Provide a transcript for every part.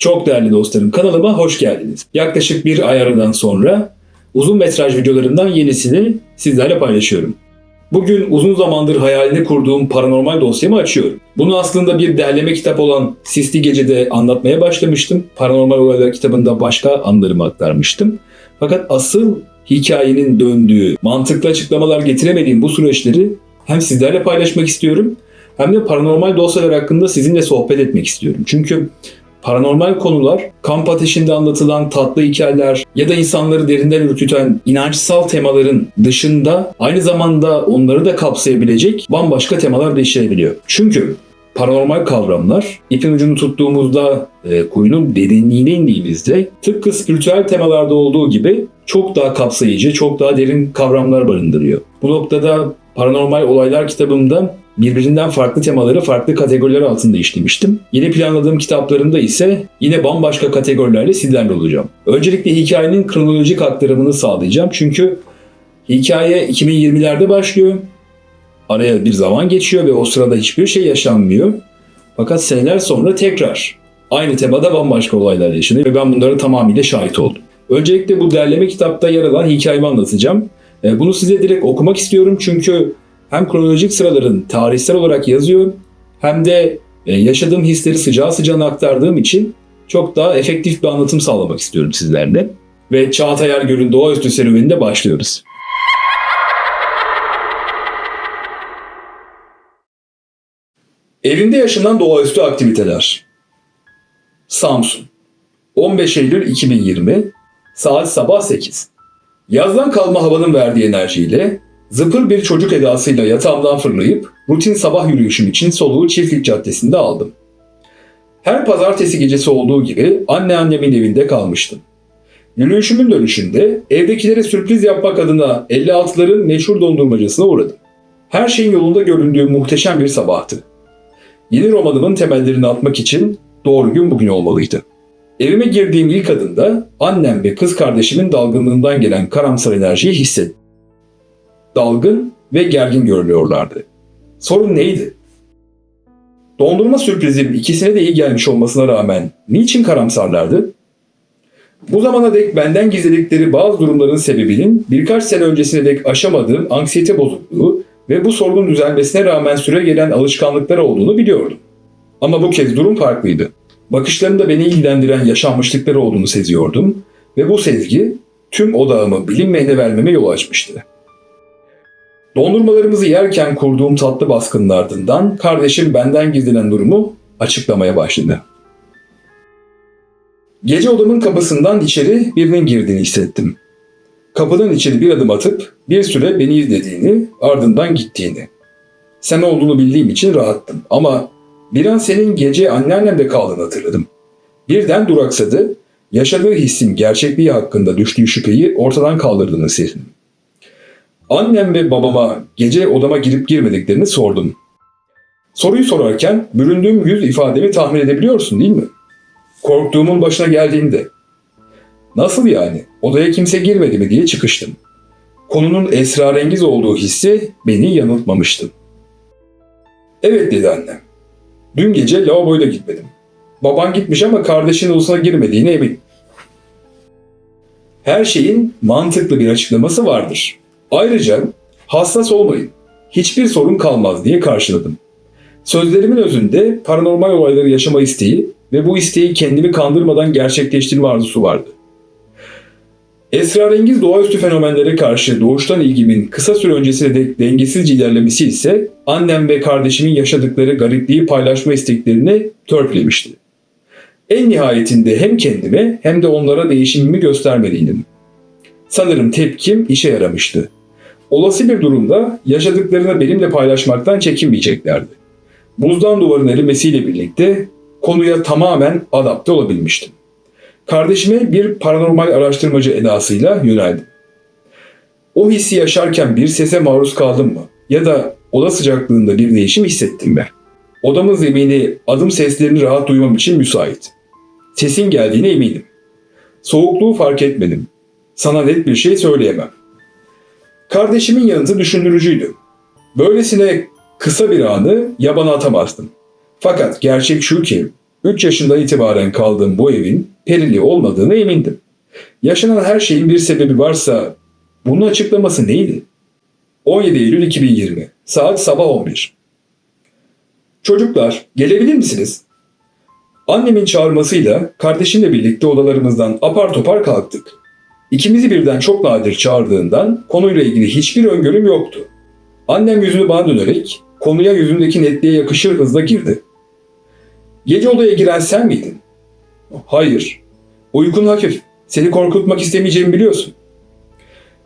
Çok değerli dostlarım kanalıma hoş geldiniz. Yaklaşık bir ay aradan sonra uzun metraj videolarımdan yenisini sizlerle paylaşıyorum. Bugün uzun zamandır hayalini kurduğum paranormal dosyamı açıyorum. Bunu aslında bir derleme kitap olan Sisli Gece'de anlatmaya başlamıştım. Paranormal Olaylar kitabında başka anlarımı aktarmıştım. Fakat asıl hikayenin döndüğü, mantıklı açıklamalar getiremediğim bu süreçleri hem sizlerle paylaşmak istiyorum hem de paranormal dosyalar hakkında sizinle sohbet etmek istiyorum. Çünkü paranormal konular, kamp ateşinde anlatılan tatlı hikayeler ya da insanları derinden ürküten inançsal temaların dışında aynı zamanda onları da kapsayabilecek bambaşka temalar da işleyebiliyor. Çünkü paranormal kavramlar ipin ucunu tuttuğumuzda e, kuyunun derinliğine indiğimizde tıpkı spiritüel temalarda olduğu gibi çok daha kapsayıcı, çok daha derin kavramlar barındırıyor. Bu noktada Paranormal Olaylar kitabımda birbirinden farklı temaları farklı kategoriler altında işlemiştim. Yeni planladığım kitaplarımda ise yine bambaşka kategorilerle sizlerle olacağım. Öncelikle hikayenin kronolojik aktarımını sağlayacağım çünkü hikaye 2020'lerde başlıyor. Araya bir zaman geçiyor ve o sırada hiçbir şey yaşanmıyor. Fakat seneler sonra tekrar aynı temada bambaşka olaylar yaşanıyor ve ben bunlara tamamıyla şahit oldum. Öncelikle bu derleme kitapta yer alan hikayemi anlatacağım. E, Bunu size direkt okumak istiyorum çünkü hem kronolojik sıraların tarihsel olarak yazıyor hem de e, yaşadığım hisleri sıcağı sıcağına aktardığım için çok daha efektif bir anlatım sağlamak istiyorum sizlerle. Ve Çağatay Ergör'ün doğaüstü serüveninde başlıyoruz. Evinde yaşanan doğaüstü aktiviteler. Samsun. 15 Eylül 2020. Saat sabah 8. Yazdan kalma havanın verdiği enerjiyle zıpır bir çocuk edasıyla yatağımdan fırlayıp rutin sabah yürüyüşüm için soluğu Çiftlik Caddesi'nde aldım. Her pazartesi gecesi olduğu gibi anneannemin evinde kalmıştım. Yürüyüşümün dönüşünde evdekilere sürpriz yapmak adına 56'ların meşhur dondurmacısına uğradım. Her şeyin yolunda göründüğü muhteşem bir sabahtı. Yeni romanımın temellerini atmak için doğru gün bugün olmalıydı. Evime girdiğim ilk adımda annem ve kız kardeşimin dalgınlığından gelen karamsar enerjiyi hissettim. Dalgın ve gergin görünüyorlardı. Sorun neydi? Dondurma sürprizim ikisine de iyi gelmiş olmasına rağmen niçin karamsarlardı? Bu zamana dek benden gizledikleri bazı durumların sebebinin birkaç sene öncesine dek aşamadığım anksiyete bozukluğu ve bu sorunun düzelmesine rağmen süre gelen alışkanlıklar olduğunu biliyordum. Ama bu kez durum farklıydı. Bakışlarında beni ilgilendiren yaşanmışlıkları olduğunu seziyordum ve bu sezgi tüm odağımı bilinmeyene vermeme yol açmıştı. Dondurmalarımızı yerken kurduğum tatlı baskının ardından kardeşim benden gizlenen durumu açıklamaya başladı. Gece odamın kapısından içeri birinin girdiğini hissettim. Kapıdan içeri bir adım atıp bir süre beni izlediğini, ardından gittiğini. Sen olduğunu bildiğim için rahattım ama bir an senin gece anneannemde kaldığını hatırladım. Birden duraksadı, yaşadığı hissin gerçekliği hakkında düştüğü şüpheyi ortadan kaldırdığını sezdim. Annem ve babama gece odama girip girmediklerini sordum. Soruyu sorarken büründüğüm yüz ifademi tahmin edebiliyorsun değil mi? Korktuğumun başına geldiğinde. Nasıl yani? Odaya kimse girmedi mi diye çıkıştım. Konunun esrarengiz olduğu hissi beni yanıltmamıştı. Evet dedi annem. Dün gece lavaboya da gitmedim. Baban gitmiş ama kardeşinin odasına girmediğine eminim. Her şeyin mantıklı bir açıklaması vardır. Ayrıca hassas olmayın. Hiçbir sorun kalmaz diye karşıladım. Sözlerimin özünde paranormal olayları yaşama isteği ve bu isteği kendimi kandırmadan gerçekleştirme arzusu vardı. Esrarengiz doğaüstü fenomenlere karşı doğuştan ilgimin kısa süre öncesine dek dengesizce ilerlemesi ise annem ve kardeşimin yaşadıkları garipliği paylaşma isteklerini törpülemişti. En nihayetinde hem kendime hem de onlara değişimimi göstermeliydim. Sanırım tepkim işe yaramıştı. Olası bir durumda yaşadıklarını benimle paylaşmaktan çekinmeyeceklerdi. Buzdan duvarın erimesiyle birlikte konuya tamamen adapte olabilmiştim. Kardeşime bir paranormal araştırmacı edasıyla yöneldim. O hissi yaşarken bir sese maruz kaldım mı? Ya da oda sıcaklığında bir değişim hissettim mi? Odamın zemini adım seslerini rahat duymam için müsait. Sesin geldiğine eminim. Soğukluğu fark etmedim. Sana net bir şey söyleyemem. Kardeşimin yanıtı düşündürücüydü. Böylesine kısa bir anı yabana atamazdım. Fakat gerçek şu ki 3 yaşından itibaren kaldığım bu evin perili olmadığını emindim. Yaşanan her şeyin bir sebebi varsa bunun açıklaması neydi? 17 Eylül 2020 Saat sabah 11 Çocuklar gelebilir misiniz? Annemin çağırmasıyla kardeşimle birlikte odalarımızdan apar topar kalktık. İkimizi birden çok nadir çağırdığından konuyla ilgili hiçbir öngörüm yoktu. Annem yüzünü bana dönerek konuya yüzündeki netliğe yakışır hızla girdi. Gece odaya giren sen miydin? Hayır. Uykun hafif. Seni korkutmak istemeyeceğimi biliyorsun.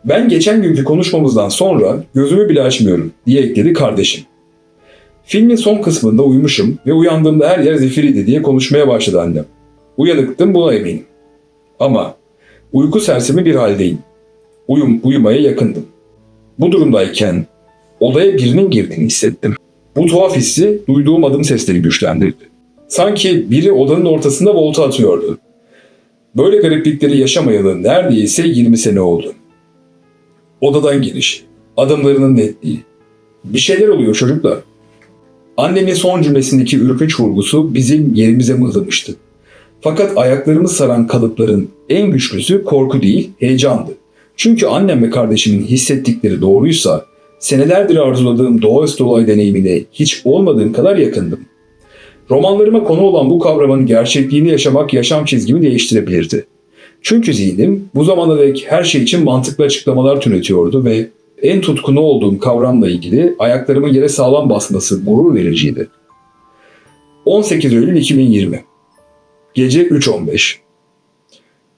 Ben geçen günkü konuşmamızdan sonra gözümü bile açmıyorum diye ekledi kardeşim. Filmin son kısmında uyumuşum ve uyandığımda her yer zifiriydi diye konuşmaya başladı annem. Uyanıktım buna eminim. Ama uyku sersemi bir haldeyim. Uyum, uyumaya yakındım. Bu durumdayken odaya birinin girdiğini hissettim. Bu tuhaf hissi duyduğum adım sesleri güçlendirdi. Sanki biri odanın ortasında volta atıyordu. Böyle gariplikleri yaşamayalı neredeyse 20 sene oldu. Odadan giriş, adımlarının netliği. Bir şeyler oluyor çocuklar. Annemin son cümlesindeki ürkünç vurgusu bizim yerimize mıhlamıştı. Fakat ayaklarımı saran kalıpların en güçlüsü korku değil, heyecandı. Çünkü annem ve kardeşimin hissettikleri doğruysa, senelerdir arzuladığım doğaüstü olay deneyimine hiç olmadığım kadar yakındım. Romanlarıma konu olan bu kavramın gerçekliğini yaşamak yaşam çizgimi değiştirebilirdi. Çünkü zihnim bu zamana dek her şey için mantıklı açıklamalar türetiyordu ve en tutkunu olduğum kavramla ilgili ayaklarımın yere sağlam basması gurur vericiydi. 18 Eylül 2020 Gece 3.15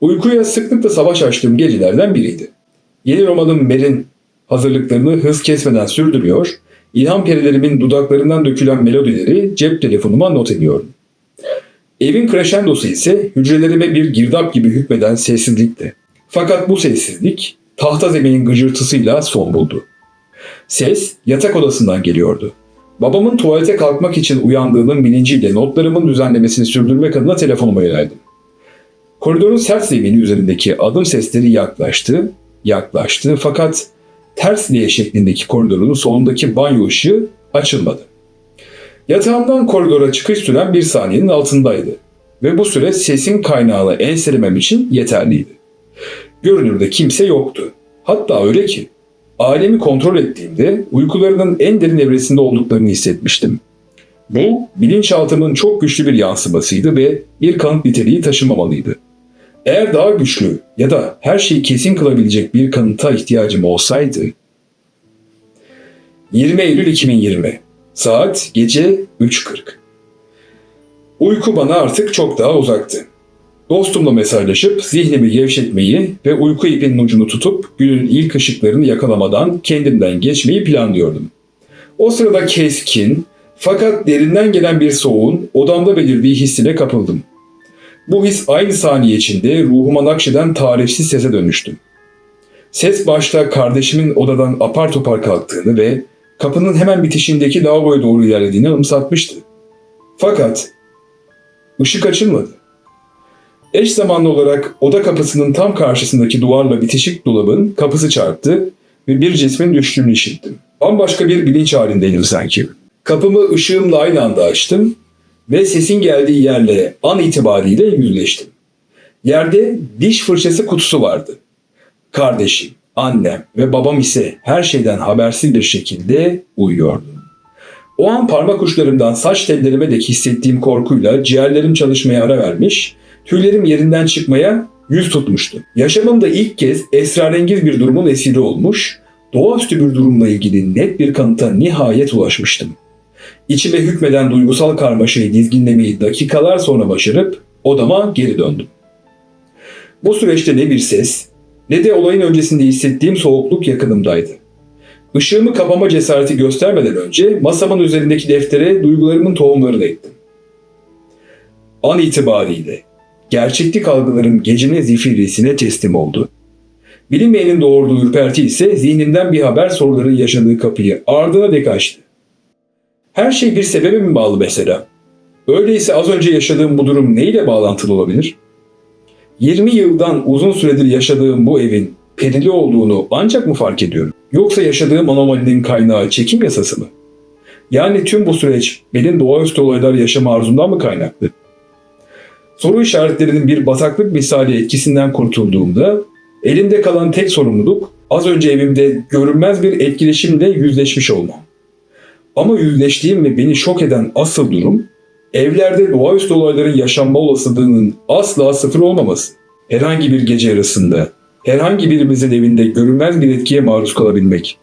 Uykuya sıklıkla savaş açtığım gecelerden biriydi. Yeni romanım Mer'in hazırlıklarını hız kesmeden sürdürüyor, İlham perilerimin dudaklarından dökülen melodileri cep telefonuma not ediyordum. Evin crescendosu ise hücrelerime bir girdap gibi hükmeden sessizlikti. Fakat bu sessizlik tahta zeminin gıcırtısıyla son buldu. Ses yatak odasından geliyordu. Babamın tuvalete kalkmak için uyandığının bilinciyle notlarımın düzenlemesini sürdürmek adına telefonuma yöneldim. Koridorun sert zemini üzerindeki adım sesleri yaklaştı, yaklaştı fakat ters L şeklindeki koridorun solundaki banyo ışığı açılmadı. Yatağımdan koridora çıkış süren bir saniyenin altındaydı ve bu süre sesin kaynağını enselemem için yeterliydi. Görünürde kimse yoktu. Hatta öyle ki alemi kontrol ettiğimde uykularının en derin evresinde olduklarını hissetmiştim. Bu bilinçaltımın çok güçlü bir yansımasıydı ve bir kanıt niteliği taşımamalıydı. Eğer daha güçlü ya da her şeyi kesin kılabilecek bir kanıta ihtiyacım olsaydı 20 Eylül 2020 Saat gece 3.40 Uyku bana artık çok daha uzaktı. Dostumla mesajlaşıp zihnimi gevşetmeyi ve uyku ipinin ucunu tutup günün ilk ışıklarını yakalamadan kendimden geçmeyi planlıyordum. O sırada keskin fakat derinden gelen bir soğuğun odamda belirdiği hissine kapıldım. Bu his aynı saniye içinde ruhuma nakşeden tarifsiz sese dönüştü. Ses başta kardeşimin odadan apar topar kalktığını ve kapının hemen bitişindeki lavaboya doğru ilerlediğini anımsatmıştı. Fakat ışık açılmadı. Eş zamanlı olarak oda kapısının tam karşısındaki duvarla bitişik dolabın kapısı çarptı ve bir cismin düştüğünü işittim. Bambaşka bir bilinç halindeydim sanki. Kapımı ışığımla aynı anda açtım ve sesin geldiği yerle an itibariyle yüzleştim. Yerde diş fırçası kutusu vardı. Kardeşim, annem ve babam ise her şeyden habersiz bir şekilde uyuyordu. O an parmak uçlarımdan saç tellerime dek hissettiğim korkuyla ciğerlerim çalışmaya ara vermiş, tüylerim yerinden çıkmaya yüz tutmuştu. Yaşamımda ilk kez esrarengiz bir durumun esiri olmuş, doğaüstü bir durumla ilgili net bir kanıta nihayet ulaşmıştım. İçime hükmeden duygusal karmaşayı dizginlemeyi dakikalar sonra başarıp odama geri döndüm. Bu süreçte ne bir ses ne de olayın öncesinde hissettiğim soğukluk yakınımdaydı. Işığımı kapama cesareti göstermeden önce masamın üzerindeki deftere duygularımın tohumlarını ektim. An itibariyle gerçeklik algılarım gecenin zifirlisine teslim oldu. Bilinmeyenin doğurduğu ürperti ise zihnimden bir haber soruların yaşadığı kapıyı ardına dek açtı. Her şey bir sebebe mi bağlı mesela? Öyleyse az önce yaşadığım bu durum neyle bağlantılı olabilir? 20 yıldan uzun süredir yaşadığım bu evin perili olduğunu ancak mı fark ediyorum? Yoksa yaşadığım anomalinin kaynağı çekim yasası mı? Yani tüm bu süreç benim doğaüstü olaylar yaşama arzumdan mı kaynaklı? Soru işaretlerinin bir bataklık misali etkisinden kurtulduğumda elimde kalan tek sorumluluk az önce evimde görünmez bir etkileşimle yüzleşmiş olmam. Ama yüzleştiğim ve beni şok eden asıl durum evlerde doğaüstü olayların yaşanma olasılığının asla sıfır olmaması. Herhangi bir gece yarısında herhangi birimizin evinde görünmez bir etkiye maruz kalabilmek.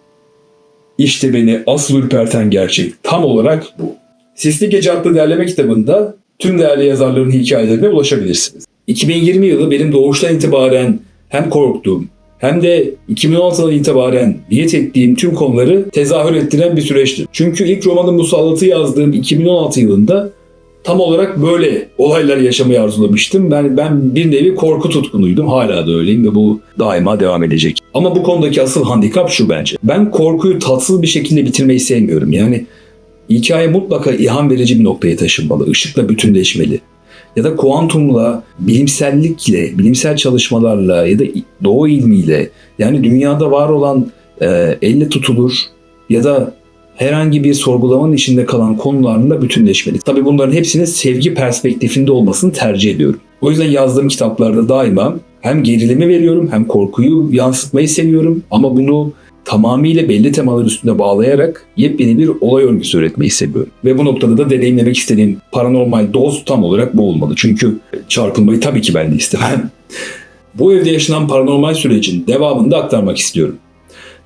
İşte beni asıl ürperten gerçek tam olarak bu. Sisli Gece adlı derleme kitabında tüm değerli yazarların hikayelerine ulaşabilirsiniz. 2020 yılı benim doğuştan itibaren hem korktuğum hem de 2016'dan itibaren niyet ettiğim tüm konuları tezahür ettiren bir süreçtir. Çünkü ilk romanın Musallat'ı yazdığım 2016 yılında tam olarak böyle olaylar yaşamayı arzulamıştım. Ben ben bir nevi korku tutkunuydum. Hala da öyleyim ve bu daima devam edecek. Ama bu konudaki asıl handikap şu bence. Ben korkuyu tatsız bir şekilde bitirmeyi sevmiyorum. Yani hikaye mutlaka ilham verici bir noktaya taşınmalı. ışıkla bütünleşmeli. Ya da kuantumla, bilimsellikle, bilimsel çalışmalarla ya da doğu ilmiyle yani dünyada var olan e, elle tutulur ya da herhangi bir sorgulamanın içinde kalan konularla bütünleşmeli. Tabii bunların hepsinin sevgi perspektifinde olmasını tercih ediyorum. O yüzden yazdığım kitaplarda daima hem gerilimi veriyorum hem korkuyu yansıtmayı seviyorum ama bunu tamamıyla belli temalar üstünde bağlayarak yepyeni bir olay örgüsü üretmeyi seviyorum. Ve bu noktada da deneyimlemek istediğim paranormal doz tam olarak bu olmalı. Çünkü çarpılmayı tabii ki ben de istemem. Bu evde yaşanan paranormal sürecin devamını da aktarmak istiyorum.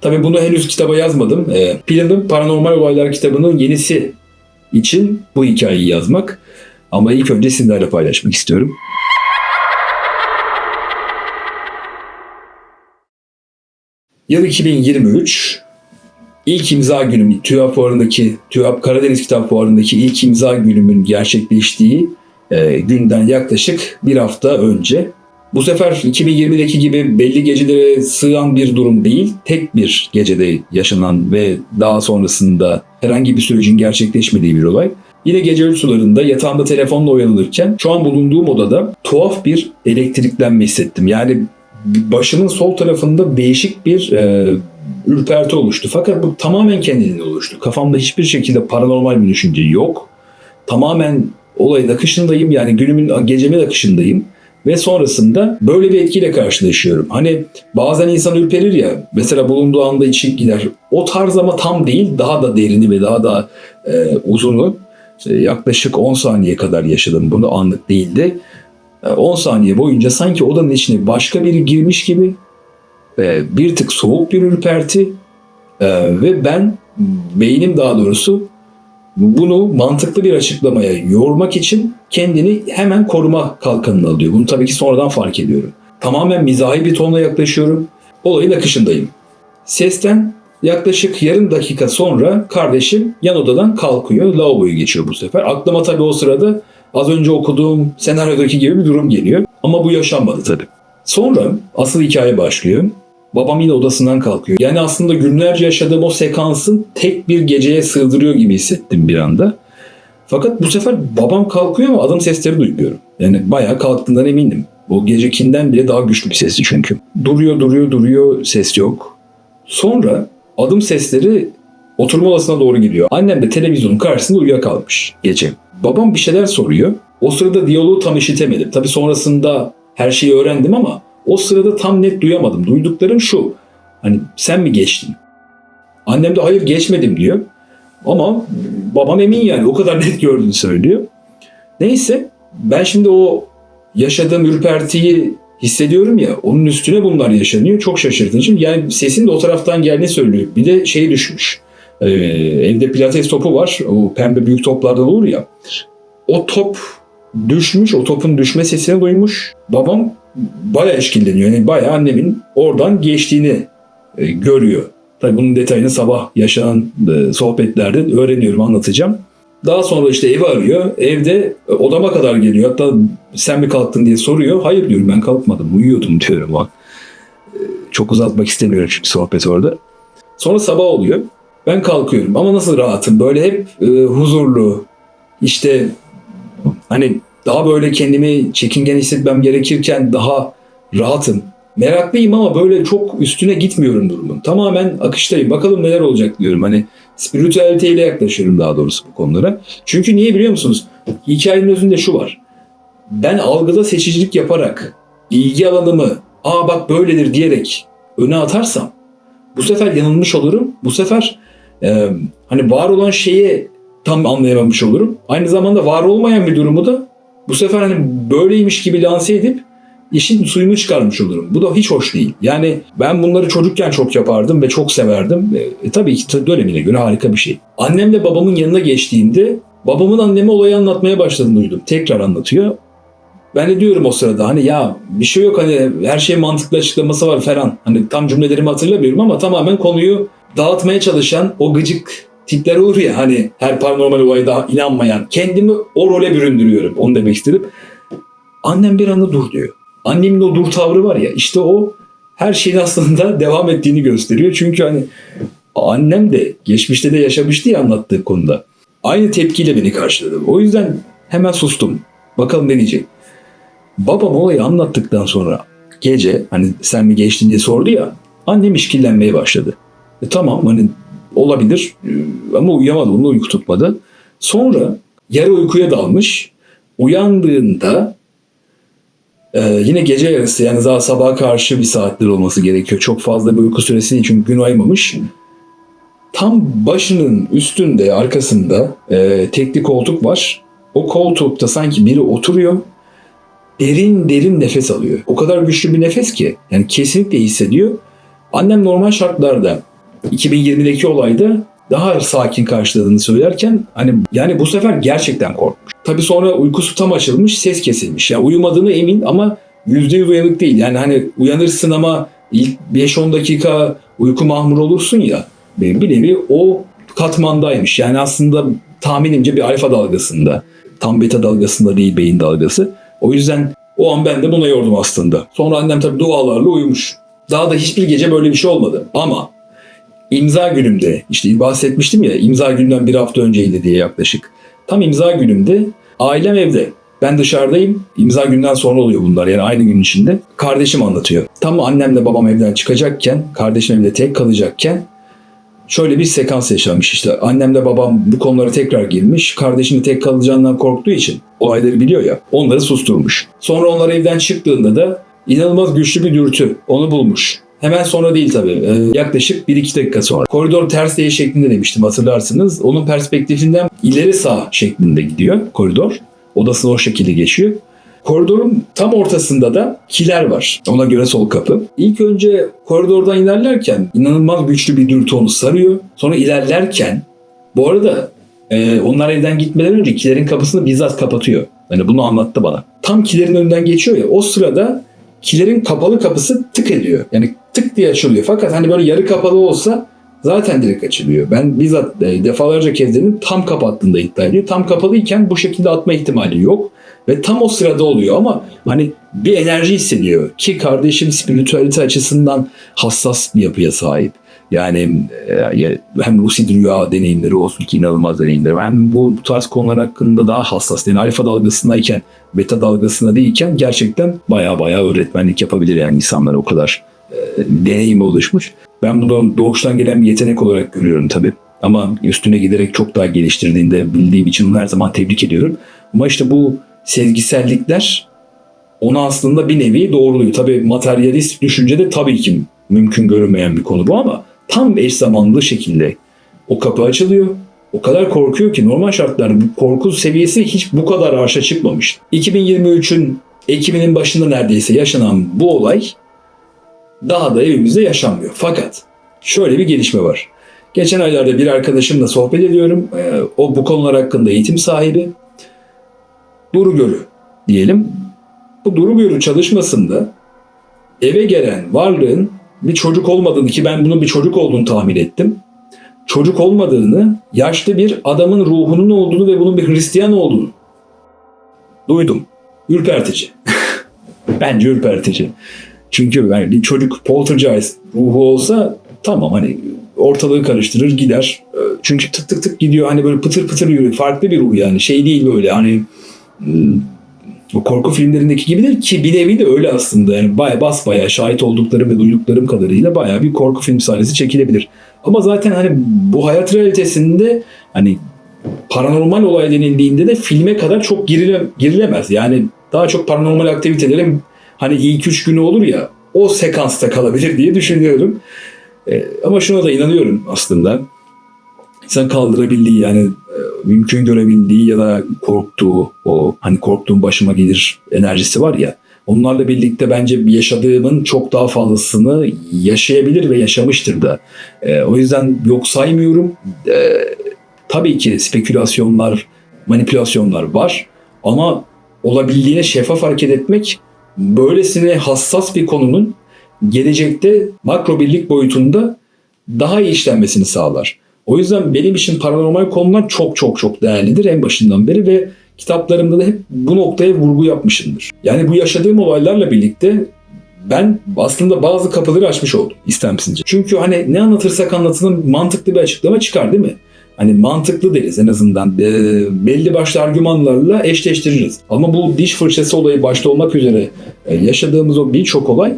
Tabii bunu henüz kitaba yazmadım. E, planım Paranormal Olaylar kitabının yenisi için bu hikayeyi yazmak. Ama ilk önce sizlerle paylaşmak istiyorum. Yıl 2023. İlk imza günüm TÜYAP fuarındaki, TÜYAP Karadeniz Kitap Fuarı'ndaki ilk imza günümün gerçekleştiği e, günden yaklaşık bir hafta önce. Bu sefer 2020'deki gibi belli gecelere sığan bir durum değil, tek bir gecede yaşanan ve daha sonrasında herhangi bir sürecin gerçekleşmediği bir olay. Yine gece ölü sularında yatağımda telefonla uyanılırken şu an bulunduğum odada tuhaf bir elektriklenme hissettim. Yani başımın sol tarafında değişik bir e, ürperti oluştu. Fakat bu tamamen kendiliğinden oluştu. Kafamda hiçbir şekilde paranormal bir düşünce yok. Tamamen olayın akışındayım. Yani günümün, gecemin akışındayım. Ve sonrasında böyle bir etkiyle karşılaşıyorum. Hani bazen insan ürperir ya, mesela bulunduğu anda içi gider. O tarz ama tam değil, daha da derini ve daha da e, uzunu. İşte yaklaşık 10 saniye kadar yaşadım bunu anlık değildi. 10 saniye boyunca sanki odanın içine başka biri girmiş gibi e, bir tık soğuk bir ürperti e, ve ben beynim daha doğrusu bunu mantıklı bir açıklamaya yormak için kendini hemen koruma kalkanına alıyor. Bunu tabii ki sonradan fark ediyorum. Tamamen mizahi bir tonla yaklaşıyorum. Olayın akışındayım. Sesten yaklaşık yarım dakika sonra kardeşim yan odadan kalkıyor. Lavaboyu geçiyor bu sefer. Aklıma tabii o sırada az önce okuduğum senaryodaki gibi bir durum geliyor. Ama bu yaşanmadı tabii. Sonra asıl hikaye başlıyor. Babam yine odasından kalkıyor. Yani aslında günlerce yaşadığım o sekansın tek bir geceye sığdırıyor gibi hissettim bir anda. Fakat bu sefer babam kalkıyor ama adım sesleri duymuyorum. Yani bayağı kalktığından eminim. O gecekinden bile daha güçlü bir sesti çünkü. Duruyor duruyor duruyor ses yok. Sonra adım sesleri oturma odasına doğru gidiyor. Annem de televizyonun karşısında uyuyakalmış gece. Babam bir şeyler soruyor. O sırada diyaloğu tam işitemedim. Tabii sonrasında her şeyi öğrendim ama o sırada tam net duyamadım. Duyduklarım şu. Hani sen mi geçtin? Annem de hayır geçmedim diyor. Ama babam emin yani o kadar net gördüğünü söylüyor. Neyse ben şimdi o yaşadığım ürpertiyi hissediyorum ya onun üstüne bunlar yaşanıyor. Çok şaşırtıcı. Yani sesin de o taraftan geldiğini söylüyor. Bir de şey düşmüş. Ee, evde pilates topu var. O pembe büyük toplardan olur ya. O top düşmüş. O topun düşme sesini duymuş. Babam bayağı eşkilleniyor. Yani bayağı annemin oradan geçtiğini e, görüyor. Tabii bunun detayını sabah yaşanan e, sohbetlerde öğreniyorum, anlatacağım. Daha sonra işte evi arıyor. Evde e, odama kadar geliyor. Hatta sen mi kalktın diye soruyor. Hayır diyorum ben kalkmadım. Uyuyordum diyorum. Bak. E, Çok uzatmak istemiyorum çünkü sohbet orada. Sonra sabah oluyor. Ben kalkıyorum ama nasıl rahatım? Böyle hep e, huzurlu. İşte hani daha böyle kendimi çekingen hissetmem gerekirken daha rahatım. Meraklıyım ama böyle çok üstüne gitmiyorum durumun. Tamamen akıştayım. Bakalım neler olacak diyorum. Hani spiritüeliteyle yaklaşıyorum daha doğrusu bu konulara. Çünkü niye biliyor musunuz? Hikayenin özünde şu var. ben algıda seçicilik yaparak ilgi alanımı aa bak böyledir diyerek öne atarsam bu sefer yanılmış olurum. Bu sefer e, hani var olan şeyi tam anlayamamış olurum. Aynı zamanda var olmayan bir durumu da bu sefer hani böyleymiş gibi lanse edip işin suyunu çıkarmış olurum. Bu da hiç hoş değil. Yani ben bunları çocukken çok yapardım ve çok severdim. E, tabii ki dönemine göre harika bir şey. Annemle babamın yanına geçtiğimde babamın anneme olayı anlatmaya başladığını duydum. Tekrar anlatıyor. Ben de diyorum o sırada hani ya bir şey yok hani her şey mantıklı açıklaması var falan. Hani tam cümlelerimi hatırlamıyorum ama tamamen konuyu dağıtmaya çalışan o gıcık tipler olur ya hani her paranormal olaya daha inanmayan. Kendimi o role büründürüyorum onu demek istedim. Annem bir anda dur diyor. Annemin o dur tavrı var ya işte o her şeyin aslında devam ettiğini gösteriyor. Çünkü hani annem de geçmişte de yaşamıştı ya anlattığı konuda. Aynı tepkiyle beni karşıladı. O yüzden hemen sustum. Bakalım ne diyecek. Babam olayı anlattıktan sonra gece hani sen mi geçtin diye sordu ya annem işkillenmeye başladı. E, tamam hani olabilir e, ama uyuyamadı onu uyku tutmadı. Sonra yarı uykuya dalmış uyandığında e, yine gece yarısı yani daha sabaha karşı bir saatler olması gerekiyor. Çok fazla bir uyku süresi değil çünkü gün aymamış. Tam başının üstünde arkasında e, tekli koltuk var. O koltukta sanki biri oturuyor derin derin nefes alıyor. O kadar güçlü bir nefes ki yani kesinlikle hissediyor. Annem normal şartlarda 2020'deki olayda daha sakin karşıladığını söylerken hani yani bu sefer gerçekten korkmuş. Tabii sonra uykusu tam açılmış, ses kesilmiş. Yani uyumadığını emin ama yüzde uyanık değil. Yani hani uyanırsın ama ilk 5-10 dakika uyku mahmur olursun ya. Benim bir nevi o katmandaymış. Yani aslında tahminimce bir alfa dalgasında. Tam beta dalgasında değil beyin dalgası. O yüzden o an ben de buna yordum aslında. Sonra annem tabii dualarla uyumuş. Daha da hiçbir gece böyle bir şey olmadı. Ama imza günümde işte bahsetmiştim ya imza günden bir hafta önceydi diye yaklaşık. Tam imza günümde ailem evde. Ben dışarıdayım. İmza günden sonra oluyor bunlar yani aynı gün içinde. Kardeşim anlatıyor. Tam annemle babam evden çıkacakken, kardeşim evde tek kalacakken şöyle bir sekans yaşanmış işte. Annemle babam bu konulara tekrar girmiş. Kardeşinin tek kalacağından korktuğu için olayları biliyor ya. Onları susturmuş. Sonra onlar evden çıktığında da inanılmaz güçlü bir dürtü onu bulmuş. Hemen sonra değil tabii. Ee, yaklaşık 1-2 dakika sonra. Koridor ters değil şeklinde demiştim hatırlarsınız. Onun perspektifinden ileri sağ şeklinde gidiyor koridor. Odası o şekilde geçiyor. Koridorun tam ortasında da kiler var. Ona göre sol kapı. İlk önce koridordan ilerlerken inanılmaz güçlü bir dürtü onu sarıyor. Sonra ilerlerken bu arada e, onlar evden gitmeden önce kilerin kapısını bizzat kapatıyor. Yani bunu anlattı bana. Tam kilerin önünden geçiyor ya o sırada kilerin kapalı kapısı tık ediyor. Yani tık diye açılıyor. Fakat hani böyle yarı kapalı olsa zaten direkt açılıyor. Ben bizzat e, defalarca kez dedim tam kapattığında iddia ediyor. Tam kapalıyken bu şekilde atma ihtimali yok. Ve tam o sırada oluyor ama hani bir enerji hissediyor ki kardeşim spiritüalite açısından hassas bir yapıya sahip. Yani e, hem lucid rüya deneyimleri olsun ki inanılmaz deneyimleri. Hem bu, bu tarz konular hakkında daha hassas. Yani alfa dalgasındayken, beta dalgasında değilken gerçekten baya baya öğretmenlik yapabilir yani insanlar o kadar e, deneyim oluşmuş. Ben bunu doğuştan gelen bir yetenek olarak görüyorum tabii. Ama üstüne giderek çok daha geliştirdiğinde bildiğim için her zaman tebrik ediyorum. Ama işte bu sezgisellikler onu aslında bir nevi doğruluyor. Tabii materyalist düşüncede tabii ki mümkün görünmeyen bir konu bu ama tam eş zamanlı şekilde o kapı açılıyor. O kadar korkuyor ki normal şartlarda korku seviyesi hiç bu kadar arşa çıkmamış. 2023'ün Ekim'inin başında neredeyse yaşanan bu olay daha da evimizde yaşanmıyor. Fakat şöyle bir gelişme var. Geçen aylarda bir arkadaşımla sohbet ediyorum. Ee, O bu konular hakkında eğitim sahibi. Duru Gölü diyelim. Bu Duru Gölü çalışmasında eve gelen varlığın bir çocuk olmadığını ki ben bunun bir çocuk olduğunu tahmin ettim. Çocuk olmadığını, yaşlı bir adamın ruhunun olduğunu ve bunun bir Hristiyan olduğunu duydum. Ürpertici. Bence ürpertici. Çünkü yani bir çocuk poltergeist ruhu olsa tamam hani ortalığı karıştırır gider. Ee, Çünkü tık tık tık gidiyor hani böyle pıtır pıtır yürüyor. Farklı bir ruh yani şey değil böyle hani hmm, o korku filmlerindeki gibi değil ki bir nevi de öyle aslında. Yani baya bas baya şahit olduklarım ve duyduklarım kadarıyla baya bir korku film sahnesi çekilebilir. Ama zaten hani bu hayat realitesinde hani paranormal olay denildiğinde de filme kadar çok girile, girilemez. Yani daha çok paranormal aktivitelerim hani ilk üç günü olur ya o sekansta kalabilir diye düşünüyorum. Ee, ama şuna da inanıyorum aslında. İnsan kaldırabildiği yani e, mümkün görebildiği ya da korktuğu o hani korktuğum başıma gelir enerjisi var ya onlarla birlikte bence yaşadığımın çok daha fazlasını yaşayabilir ve yaşamıştır da. Ee, o yüzden yok saymıyorum. Ee, tabii ki spekülasyonlar, manipülasyonlar var ama olabildiğine şeffaf hareket etmek böylesine hassas bir konunun gelecekte makro birlik boyutunda daha iyi işlenmesini sağlar. O yüzden benim için paranormal konular çok çok çok değerlidir en başından beri ve kitaplarımda da hep bu noktaya vurgu yapmışımdır. Yani bu yaşadığım olaylarla birlikte ben aslında bazı kapıları açmış oldum istemsince. Çünkü hani ne anlatırsak anlatalım mantıklı bir açıklama çıkar değil mi? Hani mantıklı deriz en azından. E, belli başlı argümanlarla eşleştiririz. Ama bu diş fırçası olayı başta olmak üzere e, yaşadığımız o birçok olay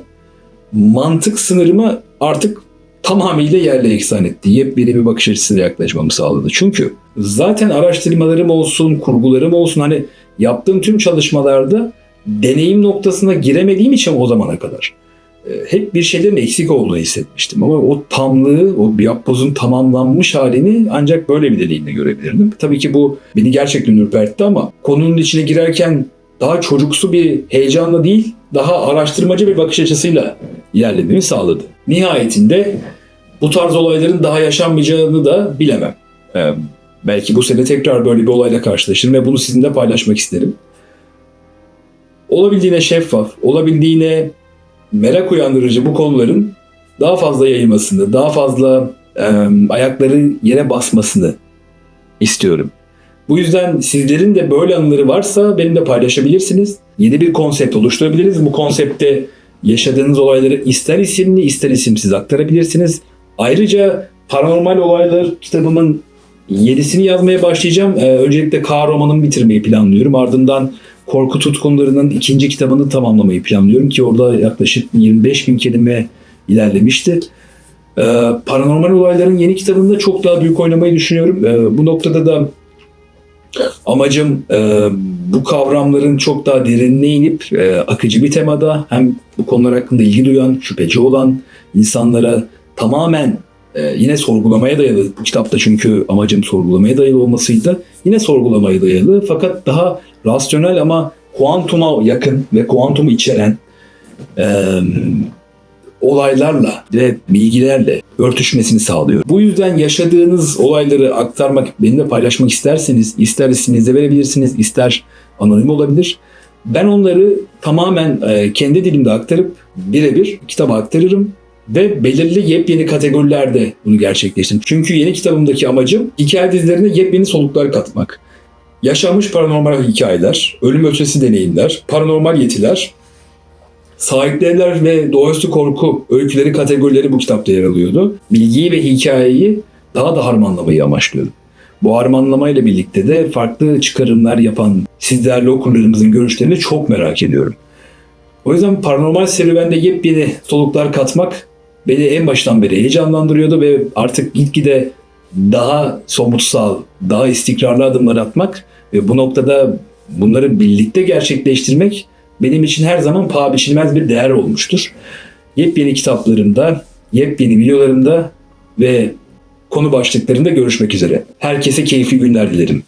mantık sınırımı artık tamamıyla yerle eksan etti. Yepyeni bir bakış açısıyla yaklaşmamı sağladı. Çünkü zaten araştırmalarım olsun, kurgularım olsun hani yaptığım tüm çalışmalarda deneyim noktasına giremediğim için o zamana kadar e, hep bir şeylerin eksik olduğunu hissetmiştim. Ama o tamlığı, o biyapozun tamamlanmış halini ancak böyle bir deneyimle görebilirdim. Tabii ki bu beni gerçekten ürpertti ama konunun içine girerken daha çocuksu bir heyecanla değil, daha araştırmacı bir bakış açısıyla ilerlememi sağladı. Nihayetinde bu tarz olayların daha yaşanmayacağını da bilemem. Ee, belki bu sene tekrar böyle bir olayla karşılaşırım ve bunu sizinle paylaşmak isterim. Olabildiğine şeffaf, olabildiğine merak uyandırıcı bu konuların daha fazla yayılmasını, daha fazla e, ayakları yere basmasını istiyorum. Bu yüzden sizlerin de böyle anıları varsa benimle paylaşabilirsiniz. Yeni bir konsept oluşturabiliriz. Bu konsepte yaşadığınız olayları ister isimli ister isimsiz aktarabilirsiniz. Ayrıca paranormal olaylar kitabımın yedisini yazmaya başlayacağım. Ee, öncelikle K romanımı bitirmeyi planlıyorum. Ardından korku tutkunlarının ikinci kitabını tamamlamayı planlıyorum ki orada yaklaşık 25 bin kelime ilerlemişti. Ee, paranormal olayların yeni kitabında çok daha büyük oynamayı düşünüyorum. Ee, bu noktada da amacım e, bu kavramların çok daha derinine inip e, akıcı bir temada hem bu konular hakkında ilgi duyan, şüpheci olan insanlara tamamen e, yine sorgulamaya dayalı bu kitapta çünkü amacım sorgulamaya dayalı olmasıydı. Yine sorgulamaya dayalı fakat daha rasyonel ama kuantuma yakın ve kuantumu içeren e, olaylarla ve bilgilerle örtüşmesini sağlıyor. Bu yüzden yaşadığınız olayları aktarmak, benimle paylaşmak isterseniz ister isminize verebilirsiniz, ister anonim olabilir. Ben onları tamamen e, kendi dilimde aktarıp birebir kitaba aktarırım ve belirli yepyeni kategorilerde bunu gerçekleştiririm. Çünkü yeni kitabımdaki amacım hikaye dizilerine yepyeni soluklar katmak. Yaşanmış paranormal hikayeler, ölüm ötesi deneyimler, paranormal yetiler, Sahiplenler ve doğaüstü korku öyküleri kategorileri bu kitapta yer alıyordu. Bilgiyi ve hikayeyi daha da harmanlamayı amaçlıyordum. Bu harmanlamayla birlikte de farklı çıkarımlar yapan sizlerle okurlarımızın görüşlerini çok merak ediyorum. O yüzden paranormal serüvende yepyeni soluklar katmak beni en baştan beri heyecanlandırıyordu ve artık gitgide daha somutsal, daha istikrarlı adımlar atmak ve bu noktada bunları birlikte gerçekleştirmek benim için her zaman paha biçilmez bir değer olmuştur. Yepyeni kitaplarımda, yepyeni videolarımda ve konu başlıklarında görüşmek üzere. Herkese keyifli günler dilerim.